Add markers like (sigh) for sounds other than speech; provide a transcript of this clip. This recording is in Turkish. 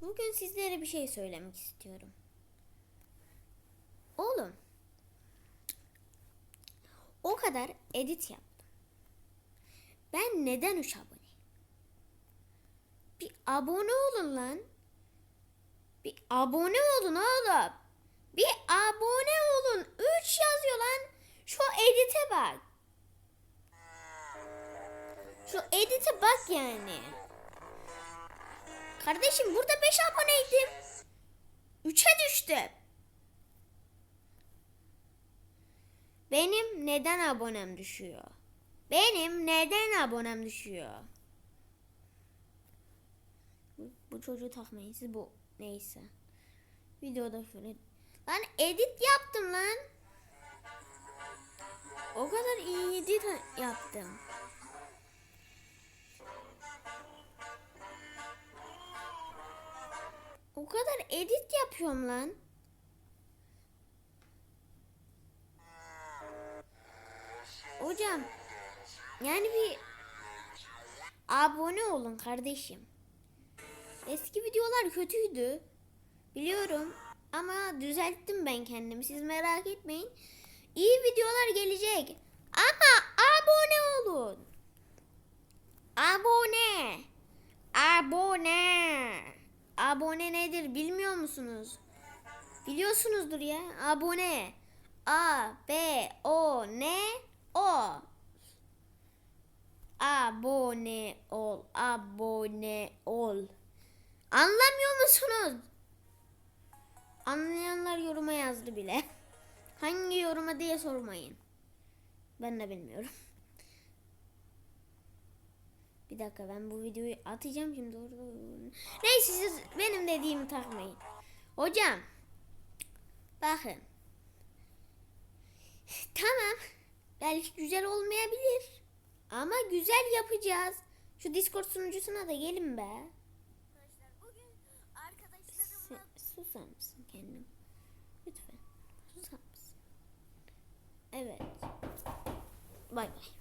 Bugün sizlere bir şey söylemek istiyorum. Oğlum. O kadar edit yaptım. Ben neden 3 abone? Bir abone olun lan. Bir abone olun oğlum. Bir abone olun. 3 yazıyor lan. Şu edite bak. Şu edite bak yani. Kardeşim burada 5 aboneydim. 3'e düştü. Benim neden abonem düşüyor? Benim neden abonem düşüyor? Bu, bu çocuğu takmayın siz bu neyse. Videoda şöyle. Lan edit yaptım lan. O kadar iyi edit yaptım. O kadar edit yapıyorum lan. Hocam yani bir abone olun kardeşim. Eski videolar kötüydü. Biliyorum ama düzelttim ben kendimi. Siz merak etmeyin. İyi videolar gelecek. Ama abone olun. Abone. Abone. Abone nedir bilmiyor musunuz? Biliyorsunuzdur ya. Abone. A B O N O. Abone ol. Abone ol. Anlamıyor musunuz? Anlayanlar yoruma yazdı bile. (laughs) Hangi yoruma diye sormayın. Ben de bilmiyorum. Bir dakika ben bu videoyu atacağım şimdi orada. Neyse siz benim dediğimi takmayın. Hocam. Bakın. Tamam. Belki güzel olmayabilir. Ama güzel yapacağız. Şu Discord sunucusuna da gelin be. Arkadaşlar bugün arkadaşlarımla Sen, susar mısın kendim? Lütfen. Susar mısın? Evet. Bay bay.